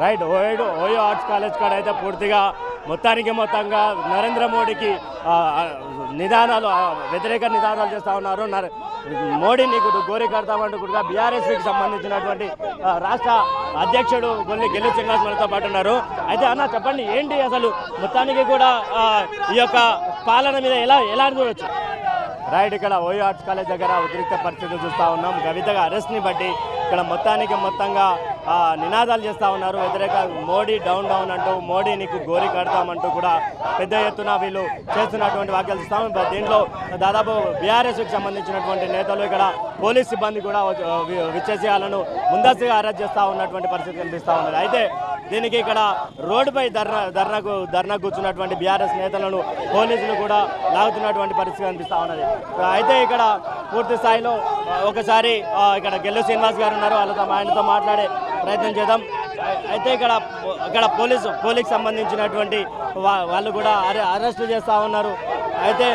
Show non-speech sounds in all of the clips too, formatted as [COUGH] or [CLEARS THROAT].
Right OU OU arts college కాడ అయితే పూర్తిగా మొత్తానికి మొత్తంగా నరేంద్ర మోడీకి నిదానాలు వ్యతిరేక నిదానాలు చేస్తూ ఉన్నారు. నర- మోడీ నీకు గోరి కడతామంటూ కూడా బీఆర్ఎస్కి సంబంధించినటువంటి రాష్ట్ర అధ్యక్షుడు గొల్లి గెల్లి శ్రీనివాస్ మనతో పాటు ఉన్నారు. అయితే అన్న చెప్పండి ఏంటి అసలు మొత్తానికి కూడా ఈ యొక్క పాలన మీద ఎలా ఎలా చూడొచ్చు రైట్ ఇక్కడ ఓయో ఆర్ట్స్ కాలేజ్ దగ్గర ఉద్రిక్త పరిస్థితులు చూస్తూ ఉన్నాం. కవితగా అరెస్ట్ని బట్టి ఇక్కడ మొత్తానికి మొత్తంగా నినాదాలు చేస్తూ ఉన్నారు. వ్యతిరేక మోడీ డౌన్ డౌన్ అంటూ మోడీ నీకు గోరి కడతామంటూ కూడా పెద్ద ఎత్తున వీళ్ళు చేస్తున్నటువంటి వ్యాఖ్యలు చూస్తాం దీంట్లో దాదాపు బీఆర్ఎస్కి సంబంధించినటువంటి నేతలు ఇక్కడ పోలీస్ సిబ్బంది కూడా విచ్చేసేయాలను ముందస్తుగా అరెస్ట్ చేస్తూ ఉన్నటువంటి పరిస్థితి కనిపిస్తూ ఉన్నది. అయితే దీనికి ఇక్కడ రోడ్డుపై ధర్నా ధర్నాకు ధర్నా కూర్చున్నటువంటి బీఆర్ఎస్ నేతలను పోలీసులు కూడా లాగుతున్నటువంటి పరిస్థితి కనిపిస్తూ ఉన్నది. అయితే ఇక్కడ పూర్తి స్థాయిలో ఒకసారి ఇక్కడ గెల్లు శ్రీనివాస్ గారు ఉన్నారు. వాళ్ళతో ఆయనతో మాట్లాడే ప్రయత్నం చేద్దాం. అయితే ఇక్కడ ఇక్కడ పోలీసు పోలీస్ సంబంధించినటువంటి వా- వాళ్ళు కూడా అరె అరెస్టు చేస్తూ ఉన్నారు. అయితే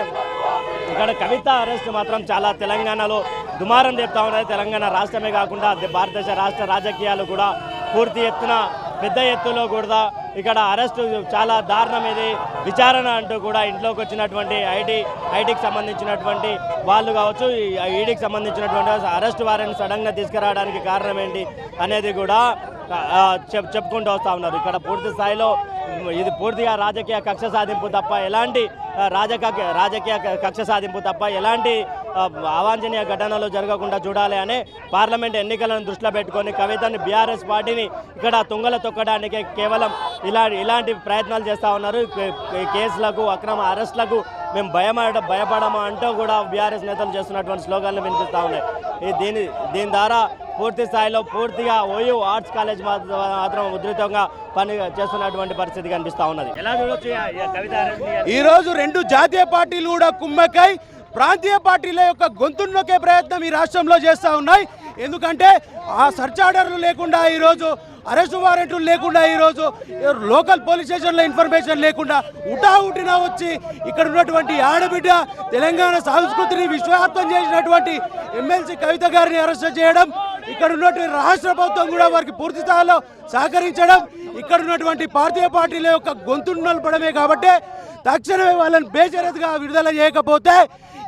ఇక్కడ కవిత అరెస్ట్ మాత్రం చాలా తెలంగాణలో దుమారం చెప్తా ఉన్నది. తెలంగాణ రాష్ట్రమే కాకుండా భారతదేశ రాష్ట్ర రాజకీయాలు కూడా పూర్తి ఎత్తున పెద్ద ఎత్తులో కూడా ఇక్కడ అరెస్టు చాలా దారుణం ఇది విచారణ అంటూ కూడా ఇంట్లోకి వచ్చినటువంటి ఐటీ ఐటీకి సంబంధించినటువంటి వాళ్ళు కావచ్చు ఈడీకి సంబంధించినటువంటి అరెస్ట్ వారెంట్ సడన్గా తీసుకురావడానికి కారణం ఏంటి అనేది కూడా చెప్ చెప్పుకుంటూ వస్తూ ఉన్నారు. ఇక్కడ పూర్తి స్థాయిలో ఇది పూర్తిగా రాజకీయ కక్ష సాధింపు తప్ప ఎలాంటి ఆ, రాజకీయ రాజకీయ కక్ష సాధింపు తప్ప ఎలాంటి అవాంఛనీయ ఘటనలు జరగకుండా చూడాలి అనే పార్లమెంట్ ఎన్నికలను దృష్టిలో పెట్టుకొని కవితని బీఆర్ఎస్ పార్టీని ఇక్కడ తుంగల తొక్కడానికి కేవలం ఇలా ఇలాంటి ప్రయత్నాలు చేస్తూ ఉన్నారు. కేసులకు అక్రమ అరెస్టులకు మేము భయపడ భయపడము అంటూ కూడా బీఆర్ఎస్ నేతలు చేస్తున్నటువంటి స్లోగాన్లు వినిపిస్తూ ఉన్నాయి. ఈ దీని దీని ద్వారా పూర్తి స్థాయిలో పూర్తిగా ఓయూ ఆర్ట్స్ కాలేజ్ మాత్రం మాత్రం ఉధృతంగా పని చేస్తున్నటువంటి పరిస్థితి కనిపిస్తూ ఉన్నది. ఎలా చూడొచ్చు ఈ- ఈ కవిత arrest ని? ఈ రోజు రెండు జాతీయ పార్టీలు కూడా కుమ్మక్కై ప్రాంతీయ పార్టీల యొక్క గొంతును నొక్కే ప్రయత్నం ఈ రాష్ట్రంలో చేస్తూ ఉన్నాయి. ఎందుకంటే ఆ సర్చార్డర్లు లేకుండా ఈరోజు అరెస్ట్ వారెంట్లు లేకుండా ఈరోజు లోకల్ పోలీస్ స్టేషన్లో ఇన్ఫర్మేషన్ లేకుండా ఉటాహుటిన వచ్చి ఇక్కడ ఉన్నటువంటి ఆడబిడ్డ తెలంగాణ సంస్కృతిని విశ్వవ్యాప్తం చేసినటువంటి ఎమ్మెల్సీ కవిత గారిని అరెస్ట్ చేయడం ఇక్కడ ఉన్నటువంటి రాష్ట్ర ప్రభుత్వం కూడా వారికి పూర్తి స్థాయిలో సహకరించడం ఇక్కడ ఉన్నటువంటి భారతీయ పార్టీల యొక్క గొంతు నలపడమే కాబట్టి తక్షణమే వాళ్ళని బేషరతుగా విడుదల చేయకపోతే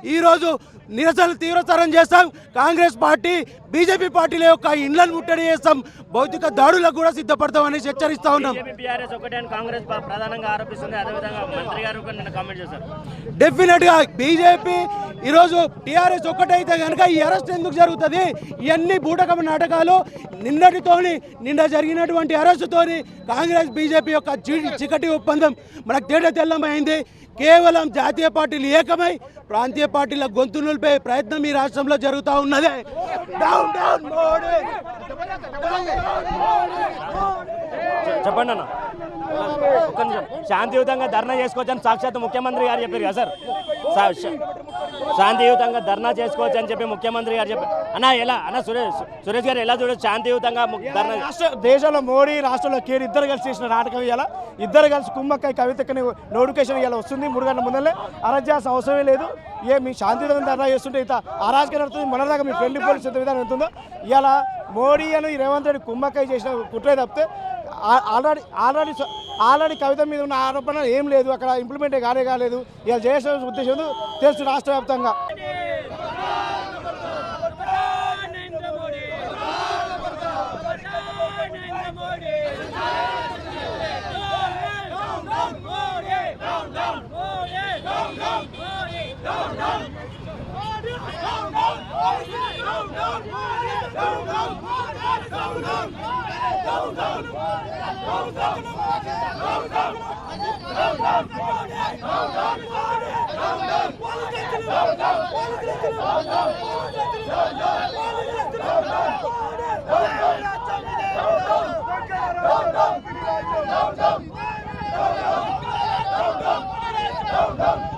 ఈరోజు నిరసనలు తీవ్రతరం చేస్తాం. కాంగ్రెస్ పార్టీ బీజేపీ పార్టీల యొక్క ఇండ్లను ముట్టడి చేస్తాం. భౌతిక దాడులకు కూడా సిద్ధపడతామని హెచ్చరిస్తా ఉన్నాం. డెఫినెట్గా బీజేపీ ఈరోజు టీఆర్ఎస్ ఒక్కటైతే కనుక ఈ అరెస్ట్ ఎందుకు జరుగుతుంది? ఇవన్నీ బూటకం నాటకాలు. నిన్నటితోని నిన్న జరిగినటువంటి అరెస్టుతోని కాంగ్రెస్ బీజేపీ యొక్క చికటి ఒప్పందం మనకు తేట తెల్లమైంది. కేవలం జాతీయ పార్టీలు ఏకమై ప్రాంతీయ పార్టీల గొంతు కూల్పే ప్రయత్నం ఈ రాష్ట్రంలో జరుగుతూ ఉన్నదే. డౌన్ డౌన్ మోడీ చెప్పండి అన్న. ఒక్క నిమిషం. శాంతియుతంగా ధర్నా చేసుకోవచ్చని సాక్షాత్ ముఖ్యమంత్రి గారు చెప్పారు కదా సార్? సా- శాంతియుతంగా ధర్నా చేసుకోవచ్చు అని చెప్పి ముఖ్యమంత్రి గారు చెప్పారు. అన్న ఎలా? అన్న సురేష్ సురేష్ గారు ఎలా చూడొచ్చు శాంతియుతంగా ధర్నా రాష్ట్ర దేశంలో మోడీ రాష్ట్రంలో కేర్ ఇద్దరు కలిసి చేసిన నాటకం ఇలా ఇద్దరు కలిసి కుమ్మక్కై కవితకని నోటిఫికేషన్ ఇలా వస్తుంది మూడు గంటల ముందలే అరెస్ట్ అవసరమే లేదు. ఏ మీ శాంతియుతంగా ధర్నా చేస్తుంటే ఇంత అరాజకం నడుతుంది మొన్నదాకా మీ ఫ్రెండ్ పోలీస్ ఎంత విధానం ఉంటుందో ఇలా మోడీ అని రేవంత్ రెడ్డి కుమ్మక్కై చేసిన కుట్రే తప్పితే ఆల్రెడీ ఆల్రెడీ ఆల్రెడీ కవిత మీద ఉన్న ఆరోపణ ఏం లేదు. అక్కడ ఇంప్లిమెంట్ కాలే కాలేదు. ఇలా చేసిన ఉద్దేశం తెలుసు రాష్ట్ర వ్యాప్తంగా. Down, down.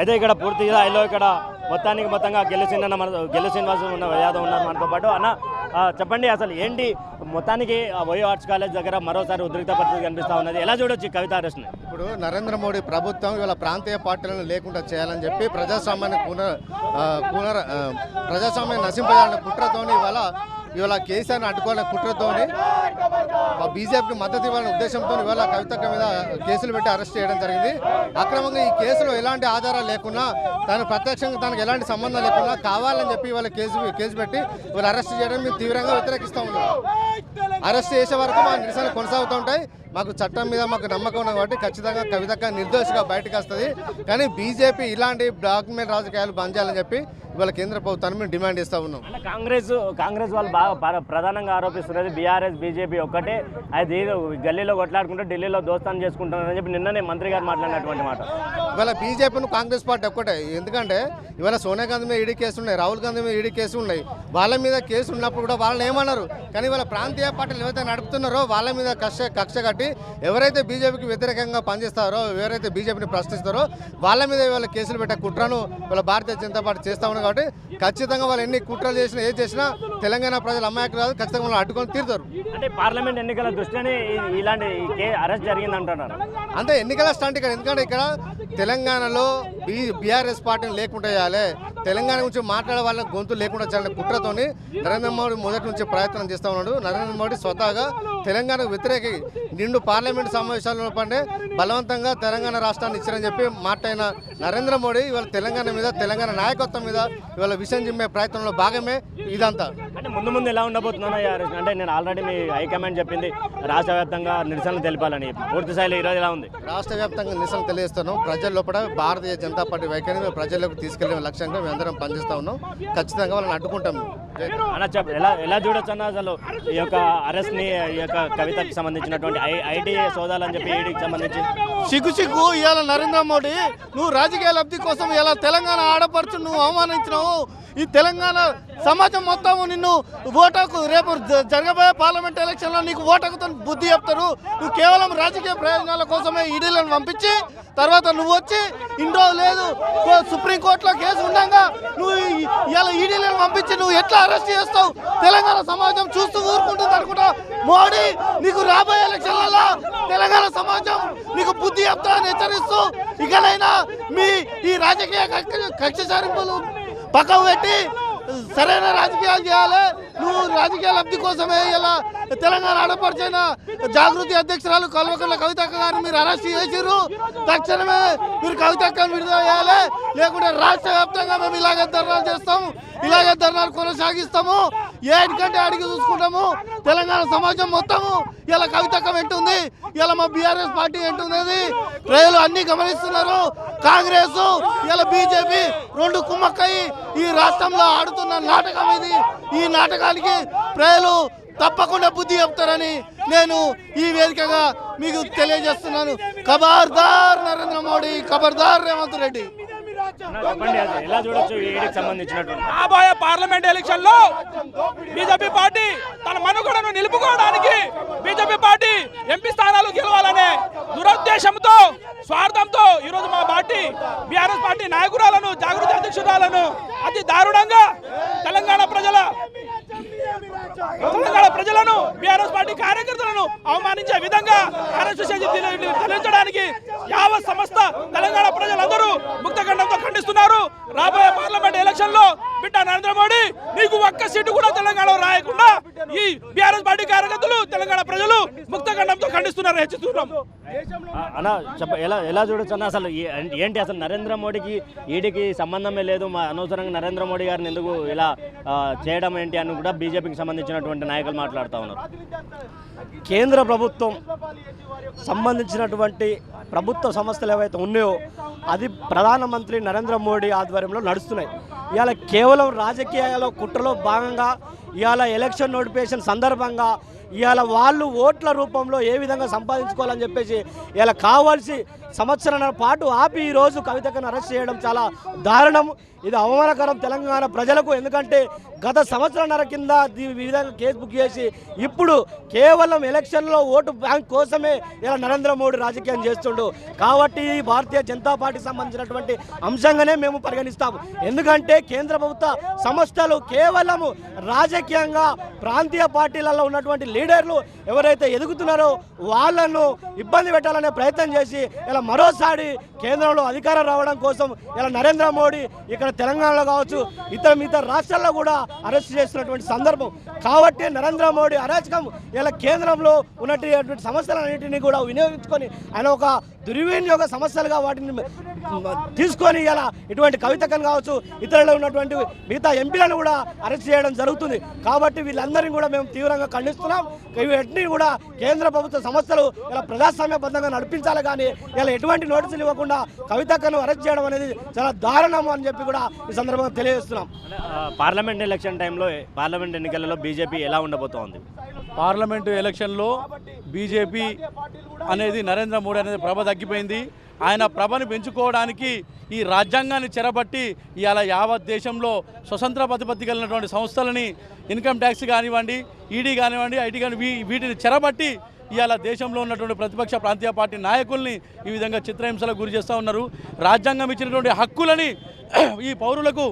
అయితే ఇక్కడ పూర్తిగా స్థాయిలో ఇక్కడ మొత్తానికి మొత్తంగా గెలిచిన మన గెలు శ్రీనివాస్ ఉన్న యాదవ్ ఉన్నారు మనతో పాటు. అన్న చెప్పండి అసలు ఏంటి మొత్తానికి వయో ఆర్ట్స్ కాలేజ్ దగ్గర మరోసారి ఉద్రిక్త పరిస్థితి కనిపిస్తూ ఉన్నది. ఎలా చూడొచ్చు కవిత అరెస్ట్ని ఇప్పుడు నరేంద్ర మోడీ ప్రభుత్వం ఇవాళ ప్రాంతీయ పార్టీలను లేకుండా చేయాలని చెప్పి ప్రజాస్వామ్యాన్ని పునర్ పునర్ ప్రజాస్వామ్యాన్ని నశింపజేయాలనే కుట్రతోని ఇవాళ ఇవాళ కేసీఆర్ని అడ్డుకోవాలనే కుట్రతోని బీజేపీకి మద్దతు ఇవ్వాలనే ఉద్దేశంతో ఇవాళ కవితక్క మీద కేసులు పెట్టి అరెస్ట్ చేయడం జరిగింది. అక్రమంగా ఈ కేసులో ఎలాంటి ఆధారాలు లేకున్నా తను ప్రత్యక్షంగా తనకు ఎలాంటి సంబంధం లేకున్నా కావాలని చెప్పి ఇవాళ కేసు కేసు పెట్టి ఇవాళ అరెస్ట్ చేయడం మేము తీవ్రంగా వ్యతిరేకిస్తూ ఉన్నాం. అరెస్ట్ చేసే వరకు మా నిరసన కొనసాగుతూ ఉంటాయి. మాకు చట్టం మీద మాకు నమ్మకం ఉంది కాబట్టి ఖచ్చితంగా కవితక్క నిర్దోషిగా బయటకు వస్తుంది. కానీ బీజేపీ ఇలాంటి డాక్యుమెంట్ రాజకీయాలు బంద్ చేయాలని చెప్పి ఇవాళ కేంద్ర ప్రభుత్వాన్ని మేము డిమాండ్ చేస్తూ ఉన్నాం. కాంగ్రెస్ కాంగ్రెస్ వాళ్ళు బాగా ప్ర- ప్రధానంగా ఆరోపిస్తున్నది బీఆర్ఎస్ బీజేపీ ఒక్కటే. అది గల్లీలో కొట్లాడుకుంటూ ఢిల్లీలో దోస్తాను చేసుకుంటున్నారని చెప్పి నిన్ననే మంత్రి గారు మాట్లాడినటువంటి మాట. ఇవాళ బీజేపీను కాంగ్రెస్ పార్టీ ఒక్కటే. ఎందుకంటే ఇవాళ సోనియా గాంధీ మీద ఈడీ కేసు ఉన్నాయి రాహుల్ గాంధీ మీద ఈడీ కేసు ఉన్నాయి. వాళ్ళ మీద కేసు ఉన్నప్పుడు కూడా వాళ్ళని ఏమన్నారు? కానీ ఇవాళ ప్రాంతీయ పార్టీలు ఎవరైతే నడుపుతున్నారో వాళ్ళ మీద కక్ష కక్ష కట్టి ఎవరైతే బీజేపీకి వ్యతిరేకంగా పనిచేస్తారో ఎవరైతే బీజేపీని ప్రశ్నిస్తారో వాళ్ళ మీద ఇవాళ కేసులు పెట్టే కుట్రను ఇవాళ భారతీయ జనతా పార్టీ చేస్తా ఉన్నారు కాబట్టి ఖచ్చితంగా వాళ్ళు ఎన్ని కుట్రలు చేసినా ఏది చేసినా తెలంగాణ ప్రజలు అమ్మాయికి రాదు ఖచ్చితంగా వాళ్ళు అడ్డుకొని తీరుతారు. అంటే పార్లమెంట్ ఎన్నికల దృష్ట్యానే ఇలాంటి ఈ కే- అరెస్ట్ జరిగింది అంటున్నారు అంటే ఎన్నికల స్టంట్ ఇక్కడ ఎందుకంటే ఇక్కడ తెలంగాణలో బీ బీఆర్ఎస్ పార్టీని లేకుండా చేయాలి. తెలంగాణ గురించి మాట్లాడే వాళ్ళ గొంతు లేకుండా చేయాలనే కుట్రతోని నరేంద్ర మోడీ మొదటి నుంచి ప్రయత్నం చేస్తూ ఉన్నాడు. నరేంద్ర మోడీ స్వతహాగా తెలంగాణకు వ్యతిరేక నిండు పార్లమెంట్ సమావేశాల్లో పండే బలవంతంగా తెలంగాణ రాష్ట్రాన్ని ఇచ్చారని చెప్పి మాట్లాడిన నరేంద్ర మోడీ ఇవాళ తెలంగాణ మీద తెలంగాణ నాయకత్వం మీద ఇవాళ విషయం చెప్పే ప్రయత్నంలో భాగమే ఇదంతా. అంటే ముందు ముందు ఎలా అరెస్ట్ అంటే నేను ఆల్రెడీ మీ హైకమాండ్ చెప్పింది రాష్ట్ర వ్యాప్తంగా నిరసనలు తెలిపాలని. పూర్తి స్థాయిలో ఈరోజు ఎలా ఉంది? రాష్ట్ర వ్యాప్తంగా నిరసన తెలియజేస్తున్నాం. ప్రజల లోపల భారతీయ జనతా పార్టీ వైఖరిని ప్రజల్లోకి తీసుకెళ్ళే లక్ష్యంగా మేమందరం పనిచేస్తా ఉన్నాం. ఖచ్చితంగా వాళ్ళని అడ్డుకుంటాం. అన్న చెప్ ఎలా ఎలా చూడొచ్చు అన్న అసలు ఈ యొక్క అరెస్ట్ని ఈ యొక్క కవితకి సంబంధించినటువంటి ఐ ఐటీ సోదాలని చెప్పి ఈడీకి సంబంధించి? సిగ్గు సిగ్గు ఇవాళ నరేంద్ర మోడీ నువ్వు రాజకీయ లబ్ధి కోసం ఇలా తెలంగాణ ఆడపడుచు నువ్వు అవమానించినావు. ఈ తెలంగాణ సమాజం మొత్తం నిన్ను ఓటకు రేపు జ- జరగబోయే పార్లమెంట్ ఎలక్షన్లో నీకు ఓటకుతో బుద్ధి చెప్తారు. నువ్వు కేవలం రాజకీయ ప్రయోజనాల కోసమే ఈడీలను పంపించి తర్వాత నువ్వు వచ్చి ఇంట్లో లేదు సుప్రీంకోర్టులో కేసు ఉండగా నువ్వు ఇలా ఈడీలను పంపించి నువ్వు ఎట్లా అరెస్ట్ చేస్తావు? తెలంగాణ సమాజం చూస్తూ ఊరుకుంటుంది అనుకుంటా? మోడీ నీకు రాబోయే ఎలక్షన్లలో తెలంగాణ సమాజం నీకు బుద్ధి చెప్తా అని హెచ్చరిస్తూ ఇకనైనా మీ ఈ రాజకీయ కక్ష- కక్ష సారింపులు పక్కకు పెట్టి సరైన రాజకీయాలు చేయాలి. నువ్వు రాజకీయ లబ్ధి కోసమే ఇలా తెలంగాణ ఆడపడిచిన జాగృతి అధ్యక్షురాలు కల్వకుల కవితక్క గారిని మీరు అరెస్ట్ చేసిర్రు. తక్షణమే మీరు కవితక్కను విడుదల చేయాలి. లేకుంటే రాష్ట్ర వ్యాప్తంగా మేము ఇలాగే ధర్నాలు చేస్తాము ఇలాగే ధర్నాలు కొనసాగిస్తాము. ఏడికంటే అడిగి చూసుకుంటాము. తెలంగాణ సమాజం మొత్తము ఇలా కవితక్క వెంటుంది ఇలా మా బీఆర్ఎస్ పార్టీ వెంటున్నది ప్రజలు అన్ని గమనిస్తున్నారు. కాంగ్రెస్ ఇలా బీజేపీ రెండు కుమ్మక్కయి ఈ రాష్ట్రంలో ఆడుతున్న నాటకం ఇది. ఈ నాటకానికి ప్రజలు తప్పకుండా బుద్ధి చెప్తారని నేను ఈ వేదికగా మీకు తెలియజేస్తున్నాను. ఖబర్దార్ నరేంద్ర మోడీ ఖబర్దార్ రేవంత్ రెడ్డి. అన్న, చెప్పండి అది. ఎలా చూడొచ్చు ఈడీకి సంబంధించినటువంటి? రాబోయే పార్లమెంట్ ఎలక్షన్లో బీజేపీ పార్టీ తన మనుగడను నిలుపుకోవడానికి బీజేపీ పార్టీ ఎంపీ స్థానాలు గెలవాలనే దురుద్దేశంతో స్వార్థంతో ఈరోజు మా పార్టీ బీఆర్ఎస్ పార్టీ నాయకురాలను జాగృతి అధ్యక్షురాలను అతి దారుణంగా తెలంగాణ ప్రజల తెలంగాణ ప్రజలను బీఆర్ఎస్ పార్టీ కార్యకర్తలను అవమానించే విధంగా అరెస్టు చేసి తరలించడానికి యావత్ సంస్థ తెలంగాణ ప్రజలందరూ ముక్తఖండంతో ఖండిస్తున్నారు. రాబోయే పార్లమెంట్ ఎలక్షన్లో బిడ్డ నరేంద్ర మోడీ నీకు ఒక్క సీటు కూడా తెలంగాణలో రాయకుండా ఈ బీఆర్ఎస్ పార్టీ కార్యకర్తలు తెలంగాణ ప్రజలు ముక్తఖండం ఖండిస్తున్నారు హెచ్చిస్తున్నాం అన్న చెప్ప ఎలా ఎలా చూడొచ్చు అన్న? అసలు ఏంటి అసలు నరేంద్ర మోడీకి ఈడీకి సంబంధమే లేదు. మా అనవసరంగా నరేంద్ర మోడీ గారిని ఎందుకు ఇలా చేయడం ఏంటి అని కూడా బీజేపీకి సంబంధించినటువంటి నాయకులు మాట్లాడుతూ ఉన్నారు. కేంద్ర ప్రభుత్వం సంబంధించినటువంటి ప్రభుత్వ సంస్థలు ఏవైతే ఉన్నాయో అది ప్రధానమంత్రి నరేంద్ర మోడీ ఆధ్వర్యంలో నడుస్తున్నాయి. ఇవాళ కేవలం రాజకీయాల కుట్రలో భాగంగా ఇవాళ ఎలక్షన్ నోటిఫికేషన్ సందర్భంగా ఇవాళ వాళ్ళు ఓట్ల రూపంలో ఏ విధంగా సంపాదించుకోవాలని చెప్పేసి ఇలా కావాల్సి సంవత్సరాల పాటు ఆపి ఈరోజు కవితకను అరెస్ట్ చేయడం చాలా దారుణం. ఇది అవమానకరం తెలంగాణ ప్రజలకు. ఎందుకంటే గత సంవత్సరాల కింద ఈ విధంగా కేసు బుక్ చేసి ఇప్పుడు కేవలం ఎలక్షన్లో ఓటు బ్యాంక్ కోసమే ఇలా నరేంద్ర మోడీ రాజకీయం చేస్తుండు. కాబట్టి ఈ భారతీయ జనతా పార్టీ సంబంధించినటువంటి అంశంగానే మేము పరిగణిస్తాము. ఎందుకంటే కేంద్ర ప్రభుత్వ సంస్థలు కేవలము రాజకీయంగా ప్రాంతీయ పార్టీలలో ఉన్నటువంటి లీడర్లు ఎవరైతే ఎదుగుతున్నారో వాళ్ళను ఇబ్బంది పెట్టాలనే ప్రయత్నం చేసి ఇలా మరోసారి కేంద్రంలో అధికారం రావడం కోసం ఇలా నరేంద్ర మోడీ ఇక్కడ తెలంగాణలో కావచ్చు ఇతర మిగతా రాష్ట్రాల్లో కూడా అరెస్ట్ చేస్తున్నటువంటి సందర్భం. కాబట్టి నరేంద్ర మోడీ అరాచకం ఇలా కేంద్రంలో ఉన్నటువంటి సమస్యలన్నింటినీ కూడా వినియోగించుకొని ఆయన ఒక దుర్వినియోగ సమస్యలుగా వాటిని తీసుకొని ఇలా ఇటువంటి కవితకం కావచ్చు ఇతరులు ఉన్నటువంటి మిగతా ఎంపీలను కూడా అరెస్ట్ చేయడం జరుగుతుంది. కాబట్టి వీళ్ళందరినీ కూడా మేము తీవ్రంగా ఖండిస్తున్నాం. ఇవన్నీ కూడా కేంద్ర ప్రభుత్వ సంస్థలు ఇలా ప్రజాస్వామ్యబద్ధంగా నడిపించాలి కానీ ఇలా ఎటువంటి నోటీసులు ఇవ్వకుండా కవితకను అరెస్ట్ చేయడం అనేది చాలా దారుణం అని చెప్పి కూడా ఈ సందర్భంగా తెలియజేస్తున్నాం. పార్లమెంట్ ఎలక్షన్ టైంలో పార్లమెంట్ ఎన్నికలలో బీజేపీ ఎలా ఉండబోతోంది? పార్లమెంటు ఎలక్షన్లో బీజేపీ అనేది నరేంద్ర మోడీ అనేది ప్రభ తగ్గిపోయింది. ఆయన ప్రభను పెంచుకోవడానికి ఈ రాజ్యాంగాన్ని చెరబట్టి ఇలా యావత్ దేశంలో స్వతంత్ర ప్రతిపత్తి కలిగినటువంటి సంస్థలని ఇన్కమ్ ట్యాక్స్ కానివ్వండి ఈడీ కానివ్వండి ఐటీ కానీ వీ- వీటిని చెరబట్టి ఇవాళ దేశంలో ఉన్నటువంటి ప్రతిపక్ష ప్రాంతీయ పార్టీ నాయకుల్ని ఈ విధంగా చిత్రహింసలకు గురి చేస్తూ ఉన్నారు. రాజ్యాంగం ఇచ్చినటువంటి హక్కులని [CLEARS THROAT] ఈ పౌరులకు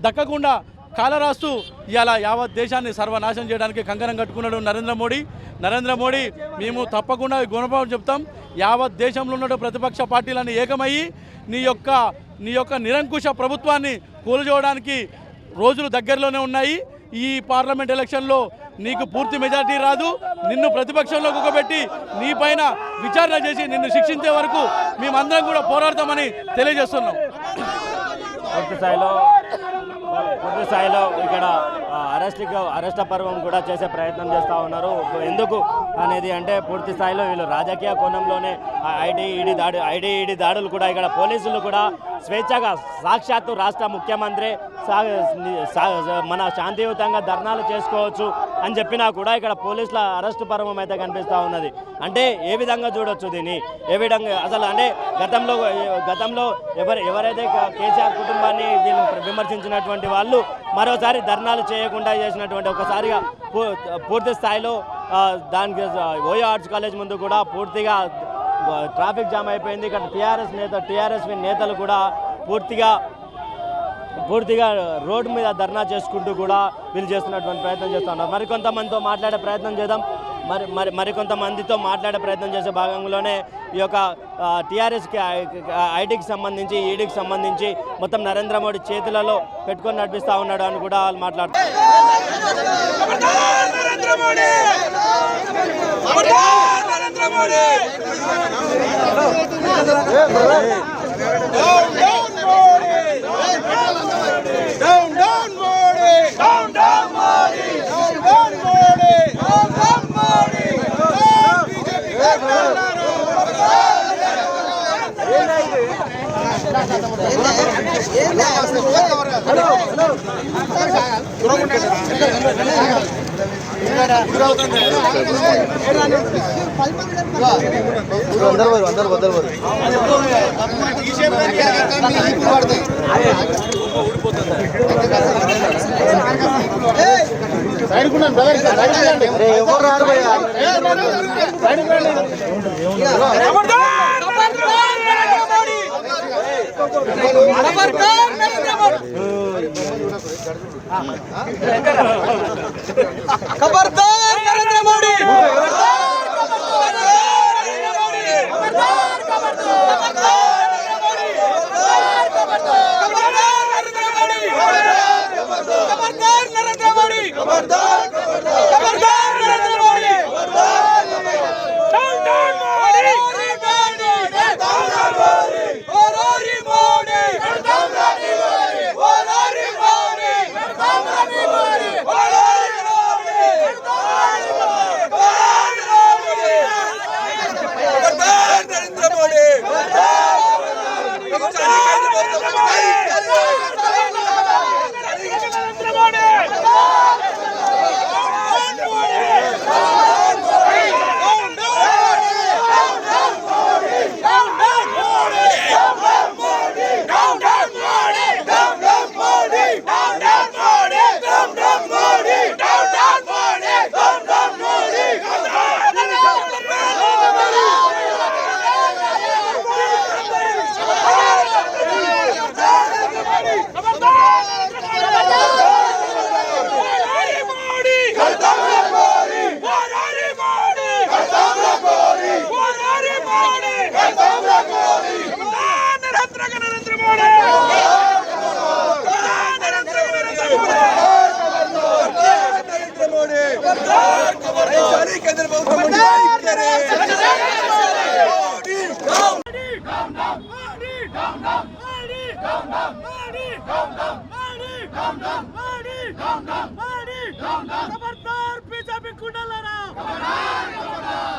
దక్కకుండా కాలరాస్తూ ఇవాళ యావత్ దేశాన్ని సర్వనాశనం చేయడానికి కంకణం కట్టుకున్నాడు నరేంద్ర మోడీ. నరేంద్ర మోడీ మేము తప్పకుండా గుణపాఠం చెప్తాం. యావత్ దేశంలో ఉన్న ప్రతిపక్ష పార్టీలన్నీ ఏకమయ్యి నీ యొక్క నీ యొక్క నిరంకుశ ప్రభుత్వాన్ని కూలజోవడానికి రోజులు దగ్గరలోనే ఉన్నాయి. ఈ పార్లమెంట్ ఎలక్షన్లో నీకు పూర్తి మెజార్టీ రాదు. నిన్ను ప్రతిపక్షంలో కుక్కబెట్టి నీ పైన విచారణ చేసి నిన్ను శిక్షించే వరకు మేమందరం కూడా పోరాడతామని తెలియజేస్తున్నాం. పూర్తి స్థాయిలో పూర్తి స్థాయిలో ఇక్కడ అరెస్ట్ అరెస్ట్ పర్వం కూడా చేసే ప్రయత్నం చేస్తూ ఉన్నారు. ఎందుకు అనేది అంటే పూర్తి స్థాయిలో వీళ్ళు రాజకీయ కోణంలోనే ఐటీ ఈడీ దాడి ఐటీ ఈడీ దాడులు కూడా ఇక్కడ పోలీసులు కూడా స్వేచ్ఛగా సాక్షాత్తు రాష్ట్ర ముఖ్యమంత్రి సా- మన శాంతియుతంగా ధర్నాలు చేసుకోవచ్చు. అని చెప్పినా కూడా ఇక్కడ పోలీసుల అరెస్టు పర్వం అయితే కనిపిస్తూ ఉన్నది. అంటే ఏ విధంగా చూడొచ్చు దీన్ని? ఏ విధంగా అసలు అంటే గతంలో గతంలో ఎవరు ఎవరైతే కేసీఆర్ కుటుంబాన్ని వీళ్ళు విమర్శించినటువంటి వాళ్ళు మరోసారి ధర్నాలు చేయకుండా చేసినటువంటి ఒకసారిగా పూ- పూర్తి స్థాయిలో దానికి ఓయో ఆర్ట్స్ కాలేజ్ ముందు కూడా పూర్తిగా ట్రాఫిక్ జామ్ అయిపోయింది. ఇక్కడ టీఆర్ఎస్ నేత టీఆర్ఎస్ నేతలు కూడా పూర్తిగా పూర్తిగా రోడ్డు మీద ధర్నా చేసుకుంటూ కూడా వీళ్ళు చేస్తున్నటువంటి ప్రయత్నం చేస్తున్నారు మరికొంతమందితో మాట్లాడే ప్రయత్నం చేద్దాం. మరి మరి మరికొంతమందితో మాట్లాడే ప్రయత్నం చేసే భాగంలోనే ఈ యొక్క టీఆర్ఎస్కి ఐటీకి సంబంధించి ఈడీకి సంబంధించి మొత్తం నరేంద్ర మోడీ చేతులలో పెట్టుకొని నడిపిస్తూ ఉన్నాడు అని కూడా వాళ్ళు మాట్లాడుతున్నారు ஹலோ ஹலோ అందరు వారు అందరు వద్దరు వారు ఎవరు రారు భయ్యా खबरदार नरेंद्र मोदी खबरदार नरेंद्र मोदी खबरदार खबरदार खबरदार बीजेपी कुणाला राव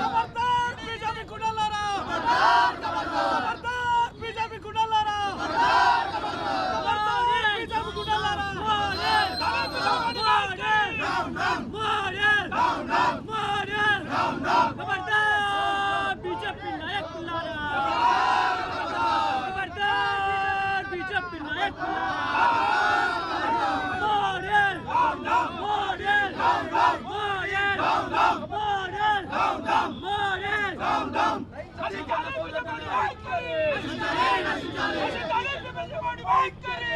खबरदार बीजेपी कुणाला राव వైఖరి